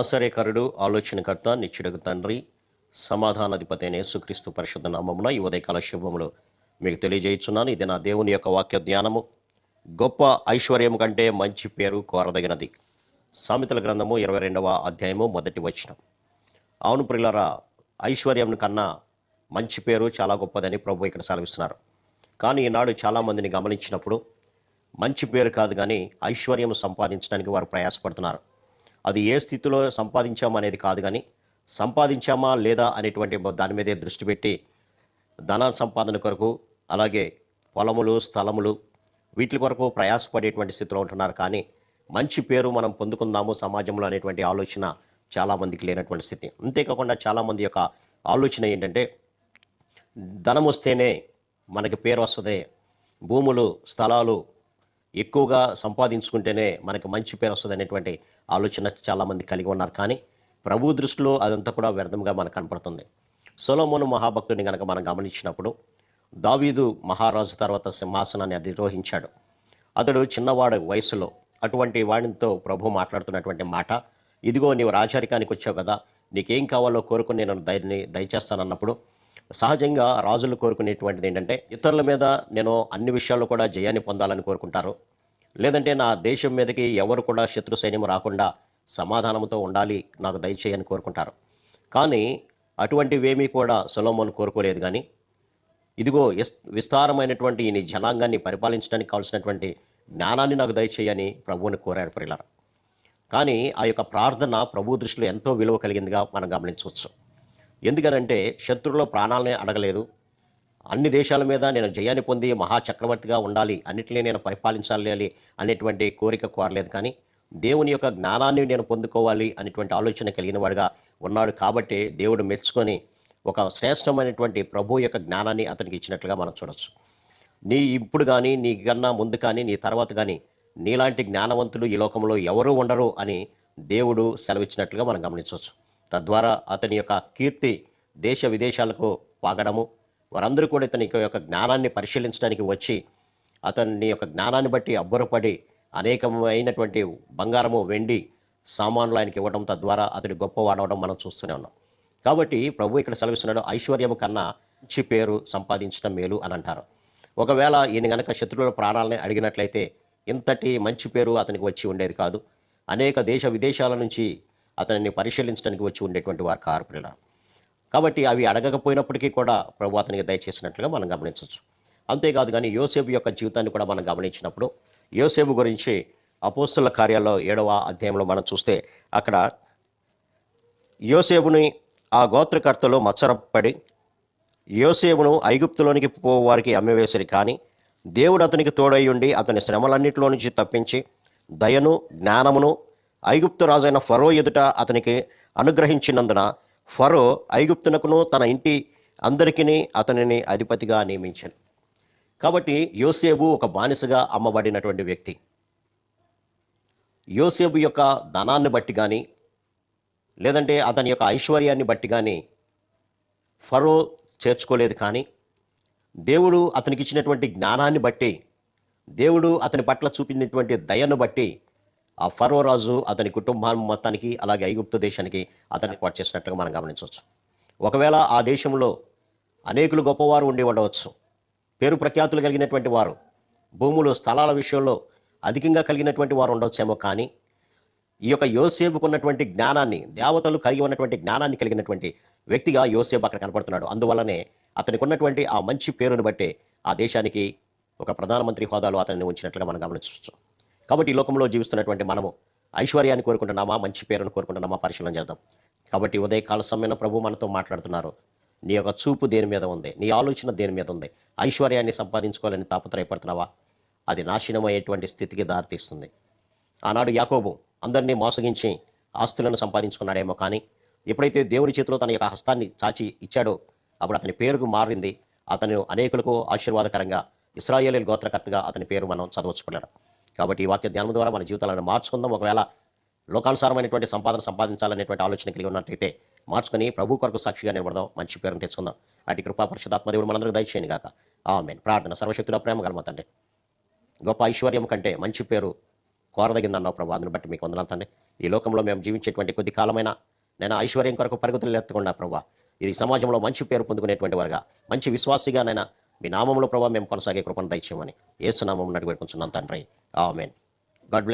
ఆశ్చర్యకరుడు ఆలోచనకర్త నిత్యుడకు తండ్రి సమాధానాధిపతి అయిన యేసుక్రీస్తు పరిశుద్ధ నామమున ఈ ఉదయకాల శుభములు మీకు తెలియజేయుచున్నాను. ఇది నా దేవుని యొక్క వాక్య ధ్యానము. గొప్ప ఐశ్వర్యం కంటే మంచి పేరు కోరదగినది. సామెతల గ్రంథము ఇరవై రెండవ అధ్యాయము మొదటి వచనం. అవును ప్రిల్లరా ఐశ్వర్యం కన్నా మంచి పేరు చాలా గొప్పదని ప్రభు ఇక్కడ సెలవిస్తున్నారు. కానీ ఈనాడు చాలామందిని గమనించినప్పుడు మంచి పేరు కాదు కానీ ఐశ్వర్యం సంపాదించడానికి వారు ప్రయాసపడుతున్నారు. అది ఏ స్థితిలో సంపాదించామా అనేది కాదు కానీ సంపాదించామా లేదా అనేటువంటి దాని మీదే దృష్టి పెట్టి ధన సంపాదన కొరకు అలాగే పొలములు స్థలములు వీటి కొరకు ప్రయాసపడేటువంటి స్థితిలో ఉంటున్నారు. కానీ మంచి పేరు మనం పొందుకుందాము సమాజంలో అనేటువంటి ఆలోచన చాలామందికి లేనటువంటి స్థితి. అంతేకాకుండా చాలామంది యొక్క ఆలోచన ఏంటంటే ధనం వస్తేనే మనకి పేరు వస్తుంది. భూములు స్థలాలు ఎక్కువగా సంపాదించుకుంటేనే మనకి మంచి పేరు వస్తుంది అనేటువంటి ఆలోచన చాలామంది కలిగి ఉన్నారు. కానీ ప్రభు దృష్టిలో అదంతా కూడా వ్యర్థంగా మనకు కనపడుతుంది. సొలోమోను మహాభక్తుడిని కనుక మనం గమనించినప్పుడు దావీదు మహారాజు తర్వాత సింహాసనాన్ని అధిరోహించాడు. అతడు చిన్నవాడు వయసులో అటువంటి వాడితో ప్రభు మాట్లాడుతున్నటువంటి మాట ఇదిగో నీవు రాజరికానికి వచ్చావు కదా నీకేం కావాలో కోరుకుని నేను దయని దయచేస్తానన్నప్పుడు సహజంగా రాజులు కోరుకునేటువంటిది ఏంటంటే ఇతరుల మీద నేను అన్ని విషయాల్లో కూడా జయాన్ని పొందాలని కోరుకుంటారు. లేదంటే నా దేశం మీదకి ఎవరు కూడా శత్రు సైన్యం రాకుండా సమాధానంతో ఉండాలి నాకు దయచేయని కోరుకుంటారు. కానీ అటువంటివేమీ కూడా సొలోమోన్ కోరుకోలేదు కానీ ఇదిగో విస్తారమైనటువంటి ఈ నీ జనాంగాన్ని పరిపాలించడానికి కావాల్సినటువంటి జ్ఞానాన్ని నాకు దయచేయని ప్రభువుని కోరాడు ప్రియులారా కానీ ఆ యొక్క ప్రార్థన ప్రభు దృష్టిలో ఎంతో విలువ కలిగిందిగా మనం గమనించవచ్చు. ఎందుకనంటే శత్రువుల ప్రాణాలని అడగలేదు. అన్ని దేశాల మీద నేను జయాన్ని పొంది మహాచక్రవర్తిగా ఉండాలి అన్నిటినీ నేను పరిపాలించాలి అనేటువంటి కోరిక కోరలేదు. కానీ దేవుని యొక్క జ్ఞానాన్ని నేను పొందుకోవాలి అనేటువంటి ఆలోచన కలిగిన వాడిగా ఉన్నాడు కాబట్టి దేవుడు మెచ్చుకొని ఒక శ్రేష్టమైనటువంటి ప్రభు యొక్క జ్ఞానాన్ని అతనికి ఇచ్చినట్లుగా మనం చూడవచ్చు నీ ఇప్పుడు కానీ నీ కన్నా ముందు కానీ నీ తర్వాత కానీ నీలాంటి జ్ఞానవంతులు ఈ లోకంలో ఎవరూ ఉండరు అని దేవుడు సెలవిచ్చినట్లుగా మనం గమనించవచ్చు. తద్వారా అతని యొక్క కీర్తి దేశ విదేశాలకు పాగడము వారందరూ కూడా ఇతని యొక్క జ్ఞానాన్ని పరిశీలించడానికి వచ్చి అతని యొక్క జ్ఞానాన్ని బట్టి అబ్బురపడి అనేకమైనటువంటి బంగారము వెండి సామాన్లు ఆయనకి ఇవ్వడం తద్వారా అతడి గొప్పవాడవడం మనం చూస్తూనే ఉన్నాం. కాబట్టి ప్రభు ఇక్కడ సెలవిస్తున్నాడు ఐశ్వర్యము కన్నా మంచి పేరు సంపాదించడం మేలు అని అంటారు. ఒకవేళ ఈయన గనక శత్రువుల ప్రాణాలని అడిగినట్లయితే ఇంతటి మంచి పేరు అతనికి వచ్చి ఉండేది కాదు. అనేక దేశ విదేశాల నుంచి అతనిని పరిశీలించడానికి వచ్చి ఉండేటువంటి వారు కారు కాబట్టి అవి అడగకపోయినప్పటికీ కూడా ప్రభు అతనికి దయచేసినట్లుగా మనం గమనించవచ్చు. అంతేకాదు కానీ యోసేపు యొక్క జీవితాన్ని కూడా మనం గమనించినప్పుడు యోసేపు గురించి అపోస్తుల కార్యాల్లో ఏడవ అధ్యాయంలో మనం చూస్తే అక్కడ యోసేపుని ఆ గోత్రకర్తలు మచ్చరపడి యోసేపును ఐగుప్తులోనికి పోవారికి అమ్మివేసిరి కానీ దేవుడు అతనికి తోడై ఉండి అతని శ్రమలన్నింటిలో నుంచి తప్పించి దయను జ్ఞానమును ఐగుప్తు రాజైన ఫరో ఎదుట అతనికి అనుగ్రహించినందున ఫరో ఐగుప్తునకును తన ఇంటి అందరికీ అతనిని అధిపతిగా నియమించాను కాబట్టి యోసేబు ఒక బానిసగా అమ్మబడినటువంటి వ్యక్తి. యోసేబు యొక్క ధనాన్ని బట్టి కానీ లేదంటే అతని యొక్క ఐశ్వర్యాన్ని బట్టి కానీ ఫరో చేర్చుకోలేదు కానీ దేవుడు అతనికి ఇచ్చినటువంటి జ్ఞానాన్ని బట్టి దేవుడు అతని పట్ల చూపినటువంటి దయను బట్టి ఆ ఫరో రాజు అతని కుటుంబం మొత్తానికి అలాగే ఐగుప్తు దేశానికి అతన్ని పాటు చేసినట్లుగా మనం గమనించవచ్చు. ఒకవేళ ఆ దేశంలో అనేకులు గొప్పవారు ఉండి ఉండవచ్చు. పేరు ప్రఖ్యాతులు కలిగినటువంటి వారు భూములు స్థలాల విషయంలో అధికంగా కలిగినటువంటి వారు ఉండవచ్చేమో కానీ ఈ యొక్క యోసేపుకు ఉన్నటువంటి జ్ఞానాన్ని దేవతలు కలిగి ఉన్నటువంటి జ్ఞానాన్ని కలిగినటువంటి వ్యక్తిగా యోసేపు అక్కడ కనపడుతున్నాడు. అందువల్లనే అతనికి ఉన్నటువంటి ఆ మంచి పేరును బట్టి ఆ దేశానికి ఒక ప్రధానమంత్రి హోదాలో అతన్ని ఉంచినట్లుగా మనం గమనించవచ్చు. కాబట్టి ఈ లోకంలో జీవిస్తున్నటువంటి మనము ఐశ్వర్యాన్ని కోరుకుంటున్నామా? మంచి పేరును కోరుకుంటున్నామా? పరిశీలన చేద్దాం. కాబట్టి ఉదయకాల సమయంలో ప్రభు మనతో మాట్లాడుతున్నారు. నీ యొక్క చూపు దేని మీద ఉంది? నీ ఆలోచన దేని మీద ఉంది? ఐశ్వర్యాన్ని సంపాదించుకోవాలని తాపత్రయపడుతున్నావా? అది నాశనమయ్యేటువంటి స్థితికి దారితీస్తుంది. ఆనాడు యాకోబు అందరినీ మోసగించి ఆస్తులను సంపాదించుకున్నాడేమో కానీ ఎప్పుడైతే దేవుడి చేతిలో తన యొక్క హస్తాన్ని చాచి ఇచ్చాడో అప్పుడు అతని పేరుకు మారింది. అతను అనేకులకు ఆశీర్వాదకరంగా ఇస్రాయేల్ గోత్రకర్తగా అతని పేరు మనం చదవచ్చుకున్నాడు కాబట్టి ఈ వాక్య ధ్యానం ద్వారా మన జీవితాలను మార్చుకుందాం. ఒకవేళ లోకానుసారమైనటువంటి సంపాదన సంపాదించాలనేటువంటి ఆలోచన కలిగి ఉన్నట్లయితే మార్చుకుని ప్రభు కొరకు సాక్షిగా నిలబడదాం. మంచి పేరును తెచ్చుకుందాం. అటు కృపా పరిశుధాత్మదేవుడు మనందరూ మనందరికీ దయచేయను గాక. ఆమెన్. ప్రార్థన సర్వశక్తుల ప్రేమ కలమతండి గొప్ప ఐశ్వర్యం కంటే మంచి పేరు కోరదగిందన్నావు ప్రభు. అందుని బట్టి మీకు వందనాలు ఈ లోకంలో మేము జీవించేటువంటి కొద్ది కాలమైన నేను ఐశ్వర్యం కొరకు పరిగతులు ఎత్తకుండా ప్రభు. ఇది సమాజంలో మంచి పేరు పొందుకునేటువంటి వారుగా మంచి విశ్వాసిగా నైనా మీ నామంలో ప్రభావ మేము కొనసాగే కృపను దయచేయమని ఏసునామం నడిపెట్టుకుంటున్నాం తండ్రి. ఆమెన్. God bless